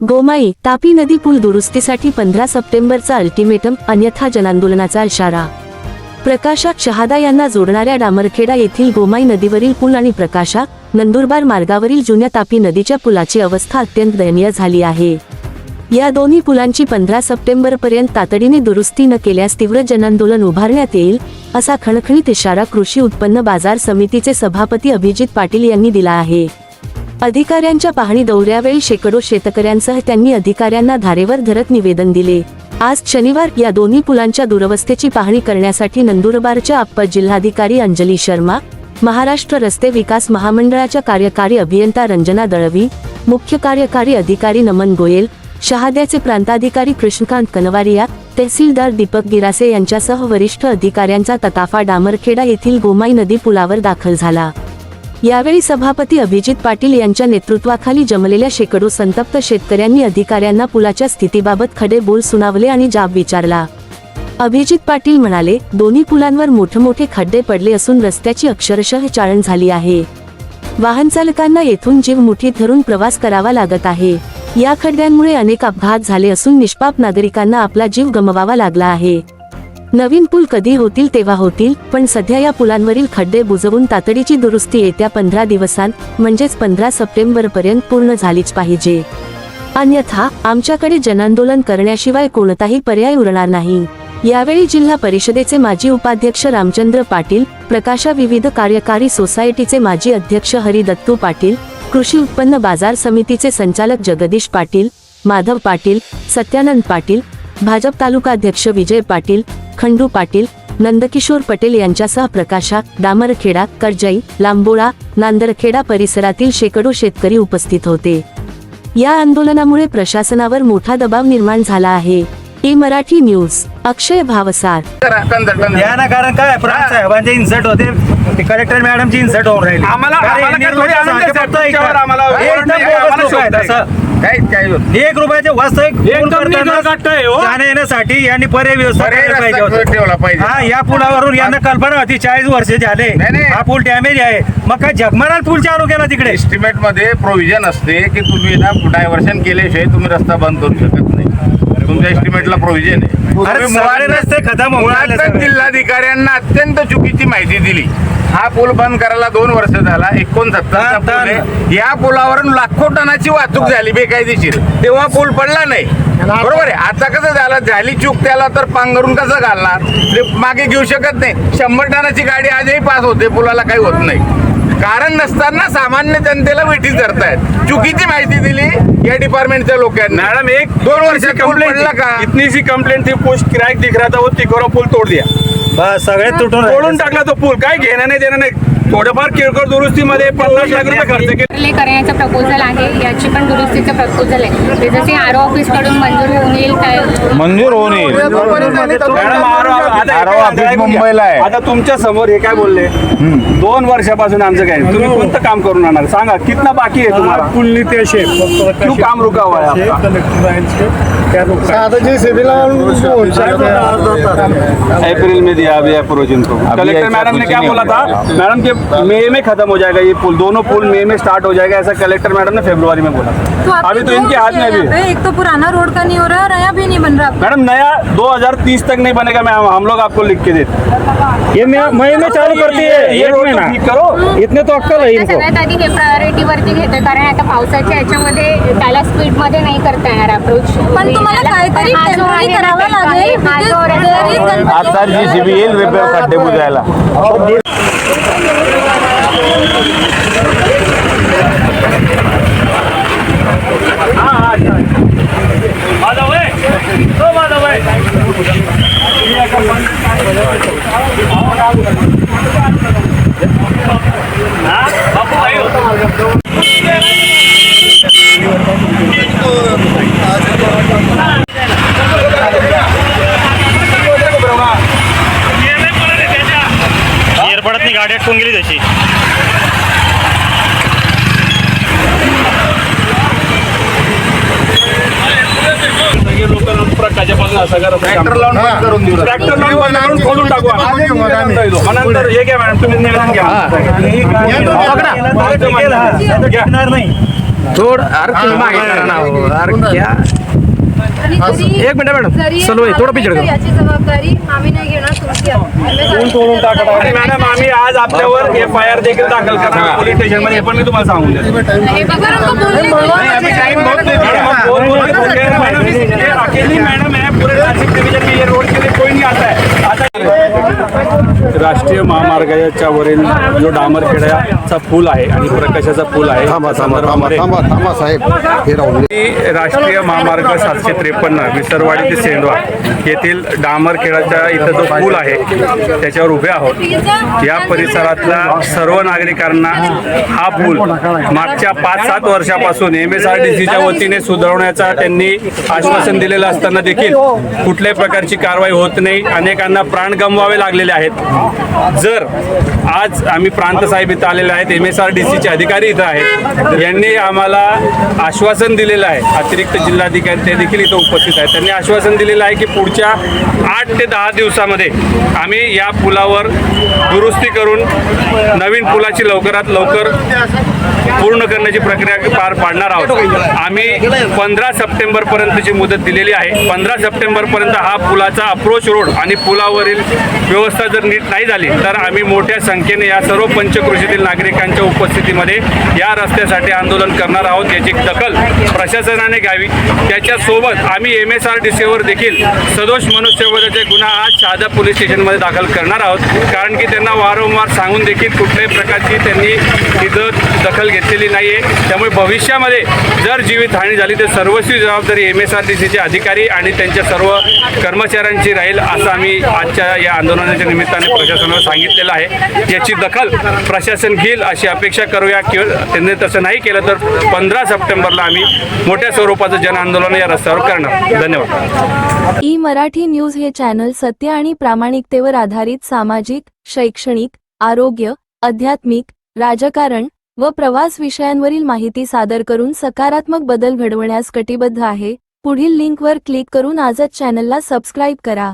गोमाई तापी नदी पूल दुरुस्तीसाठी पंधरा सप्टेंबरचा अल्टिमेटम अन्यथा जनांदोलनाचा इशारा. प्रकाशा शहादा यांना जोडणाऱ्या डामरखेडा येथील गोमाई नदीवरील पूल आणि प्रकाशा नंदुरबार मार्गावरील जुन्या तापी नदीच्या पुलाची अवस्था अत्यंत दयनीय झाली आहे. या दोन्ही पुलांची पंधरा सप्टेंबर पर्यंत तातडीने दुरुस्ती न केल्यास तीव्र जनांदोलन उभारण्यात येईल असा खणखणीत इशारा कृषी उत्पन्न बाजार समितीचे सभापती अभिजित पाटील यांनी दिला आहे. अधिकाऱ्यांच्या पाहणी दौऱ्यावेळी शेकडो शेतकऱ्यांसह त्यांनी अधिकाऱ्यांना धारेवर धरत निवेदन दिले. आज शनिवार या दोन्ही पुलांच्या दुरवस्थेची पाहणी करण्यासाठी नंदुरबारच्या अप्पर जिल्हाधिकारी अंजली शर्मा महाराष्ट्र रस्ते विकास महामंडळाच्या कार्यकारी अभियंता रंजना दळवी मुख्य कार्यकारी अधिकारी नमन गोयल शहाद्याचे प्रांताधिकारी कृष्णकांत कनवारिया तहसीलदार दीपक गिरासे यांच्यासह वरिष्ठ अधिकाऱ्यांचा तताफा डामरखेडा येथील गोमाई नदी पुलावर दाखल झाला. यावेळी सभापती अभिजित पाटील यांच्या नेतृत्वाखाली जमलेल्या शेकडो संतप्त शेतकऱ्यांनी अधिकाऱ्यांना पुलाच्या स्थितीबाबत खडे बोल सुनावले आणि जाब विचारला. अभिजित पाटील म्हणाले दोन्ही पुलांवर मोठमोठे खड्डे पडले असून रस्त्याची अक्षरशः चाळण झाली आहे. वाहन चालकांना येथून जीव मुठीत धरून प्रवास करावा लागत आहे. या खड्ड्यांमुळे अनेक अपघात झाले असून निष्पाप नागरिकांना आपला जीव गमवावा लागला आहे. नवीन पूल कधी होतील तेव्हा होतील पण सध्या या पुलांवरील खड्डे बुजवून तातडीची दुरुस्ती येत्या पंधरा दिवसांत म्हणजेच पंधरा सप्टेंबर पर्यंत पूर्ण झालीच पाहिजे. अन्यथा आमच्याकडे जनांदोलन करण्याशिवाय कोणताही पर्याय उरणार नाही. यावेळी जिल्हा परिषदेचे माजी उपाध्यक्ष रामचंद्र पाटील प्रकाशा विविध कार्यकारी सोसायटीचे माजी अध्यक्ष हरिदत्तू पाटील कृषी उत्पन्न बाजार समितीचे संचालक जगदीश पाटील माधव पाटील सत्यानंद पाटील भाजप तालुकाध्यक्ष विजय पाटील खंडू पाटील नंदकिशोर पटेल यांच्यासह प्रकाशा डामरखेडा करजई लांबोळा नांदरखेडा परिसरातील शेकडो शेतकरी उपस्थित होते. या आंदोलनामुळे प्रशासनावर मोठा दबाव निर्माण झाला आहे. E Marathi news Akshay Bhavsar. या ना कारण काय प्राण साहेबांचे इन्सर्ट होते. कलेक्टर मॅडमची इन्सर्ट होऊन राहिली. आम्हाला- होत एक रुपयाचे वास्तविक पूल एकदम करताना निघाल आहे, हो. जाण्या येण्यासाठी यांनी पर्याय व्यवस्था पर्याय करायला रस्ता पाहिजे होता. ठेवला पाहिजे. हा या पुलावरून यांना कल्पना होती चाळीस वर्ष झाले नाही, नाही. हा पूल डॅमेज आहे मग काय जगमाराल पूल चालू केला तिकडे एस्टिमेटमध्ये प्रोव्हिजन असते की तुम्ही ना डायव्हर्शन केल्याशिवाय तुम्ही रस्ता बंद करू शकत नाही तुमच्या एस्टिमेटला प्रोव्हिजन आहे. अरे तुम्ही सगळे मुळात- रस्ते खतम होऊन राहिले मुळातच सगळे. जिल्हाधिकाऱ्यांना अत्यंत चुकीची माहिती दिली. हा पूल बंद करायला दोन वर्ष झाला एकोणसत्तरचा हा, पूल तर- आहे. या पुलावरून लाखो टनाची वाहतूक झाली बेकायदेशीर. तेव्हा पूल पडला नाही. बरोबर आहे. आता कसं झालं? झाली चूक त्याला तर पांघरून कसं घालणार? ते मागे घेऊ शकत नाही. शंभर टनाची गाडी आजही पास होते. पुलाला काही होत नाही. कारण नसताना सामान्य जनतेला वेठीस धरतायत. चुकीची माहिती दिली या डिपार्टमेंटच्या लोकांना. मैडम एक दोन वर्षात पूल पडला का? इतनी सी कंप्लेंट थी कुछ क्रैक दिख रहा था वो तिकोरा पुल तोड़ दिया. बस सगळे तुटून तोडून. टाकला तो पूल. काय घेणं नाही देणं नाही. थोडंफार किरकोळ दुरुस्तीमध्ये पन्नास लाख रुपये खर्च केले. करण्याचं प्रपोजल आहे याची पण दुरुस्तीचं प्रपोजल आहे. ते जसे आर ऑफिसकडून मंजूर होऊन येईल काय? मंजूर होऊन येईल. मॅडम आरो- आता आरो हे ऑफिस. मुंबईला आहे. आता तुमच्यासमोर हे काय बोलले? दोन वर्षापासून आमचं काय तुम्ही कोणतं काम करून आणणार? सांगा कितना बाकी आहे तुम्हाला? क्यों काम रुका हुआ है आपका? अप्रैल में दिया अभी अप्रोच इनको कलेक्टर ऐसा मैडम ने कुछ क्या नहीं बोला था? मैडम के मई में खत्म हो जाएगा ये पुल दोनों पुल मई में स्टार्ट हो जाएगा ऐसा कलेक्टर मैडम ने फरवरी में बोला। तो अभी तो इनके हाथ में भी एक तो पुराना रोड का नहीं हो रहा है नया भी नहीं बन रहा मैडम नया 2030 तक नहीं बनेगा मैं हम लोग आपको लिख के देते ये मई में चालू करती है ये एक महीना। करो। इतने तो अक्कल है आता इनको सगळ्यात आधी हे प्रायोरिटीवरती घेतं कारण आता पावसाच्या ह्याच्यामध्ये त्याला स्पीडमध्ये नाही करता येणार अप्रोच पण तुम्हाला काहीतरी टेंपररी करावं लागेल आता जी सी बी येईल रिपेअर खड्डे बुजायला. ट्रॅक्टर लावून बंद करून देऊ ट्रॅक्टर लावून बंद करून खोलून टाकू आम्ही. मग नंतर हे घ्या मॅडम तुम्ही निवेदन घ्या टिकेल हा. नाही तर टिकणार नाही थोड अरे तुम्ही मागे करा ना हो. अरे क्या आणि जरी- एक मिनिट मॅडम जरी चलो थोडं पिछड़. याची जबाबदारी आम्ही नाही घेणार तुमची आहे. आणि मॅडम आम्ही आज आपल्यावर एफ आय आर देखील दाखल करणार पोलीस स्टेशनमध्ये हे पण मी तुम्हाला सांगून देतो बोलले मॅडम, हैं, अकेली है पूरे नासिक डिवीजन में ये रोड के लिए कोई नहीं आता है आता है राष्ट्रीय महामार्गाच्या वरील जो डामरखेड्याचा पूल आहे आणि प्रकाशाचा पूल आहे थांबा त्या थांबा थांबा संदर्भामध्ये थांबा थांबा साहेब. हे राहून दे. ही राष्ट्रीय महामार्ग सातशे त्रेपन्न विसरवाडी ते सेंदवा येथील डामरखेडाच्या इथं जो पूल आहे त्याच्यावर उभे आहोत. या परिसरातल्या सर्व नागरिकांना हा पूल मागच्या पाच सात वर्षापासून एम एस आर डी सीच्या वतीने सुधारवण्याचा त्यांनी आश्वासन दिलेलं असताना देखील कुठल्याही प्रकारची कारवाई होत नाही. अनेकांना प्राण गमवावे लागलेले आहेत. जर आज आम्ही प्रांत साहेब इथं आलेले आहेत. एम एस आर डी सीचे अधिकारी इथं आहेत. यांनी आम्हाला आश्वासन दिलेलं आहे. अतिरिक्त जिल्हाधिकारी ते देखील इथं उपस्थित आहेत. त्यांनी आश्वासन दिलेलं आहे की पुढच्या आठ ते दहा दिवसामध्ये आम्ही या पुलावर दुरुस्ती करून नवीन पुलाची लवकरात लवकर पूर्ण करण्याची प्रक्रिया पार पाडणार आहोत. आम्ही पंधरा सप्टेंबरपर्यंतची मुदत दिलेली आहे. पंधरा सप्टेंबरपर्यंत हा पुलाचा अप्रोच रोड आणि पुलावरील व्यवस्था जर नीट नाही झाली तर आम्ही मोठ्या संख्येने या सर्व पंचकृषीतील नागरिकांच्या उपस्थितीमध्ये या रस्त्यासाठी आंदोलन करणार आहोत याची दखल प्रशासनाने घ्यावी. त्याच्यासोबत आम्ही एम एस आर डी सीवर देखील सदोष मनुष्यवधाचे गुन्हा आज शहादा पोलीस स्टेशनमध्ये दाखल करणार आहोत. कारण की त्यांना वारंवार सांगून देखील कुठल्याही प्रकारची त्यांनी इथं दखल घेतलेली नाही आहे त्यामुळे भविष्यामध्ये जर जीवितहानी झाली तर सर्वस्वी जबाबदारी एम एस आर टी सीचे अधिकारी आणि त्यांच्या सर्व कर्मचाऱ्यांची राहील असं आम्ही आजच्या या आंदोलनाच्या निमित्ताने प्रशासनाला सांगितलेलं आहे. याची दखल प्रशासन घेईल अशी अपेक्षा करूया. की त्यांनी तसं नाही केलं तर पंधरा सप्टेंबरला आम्ही मोठ्या स्वरूपाचं जनआंदोलन या रस्त्यावर करणार. धन्यवाद. ई मराठी न्यूज हे चॅनल सत्य आणि प्रामाणिकतेवर आधारित सामाजिक शैक्षणिक आरोग्य आध्यात्मिक राजकारण व प्रवास विषयांवरील माहिती सादर करून सकारात्मक बदल घडवण्यास कटिबद्ध आहे. पुढील लिंकवर क्लिक करून आजच चॅनलला सबस्क्राईब करा.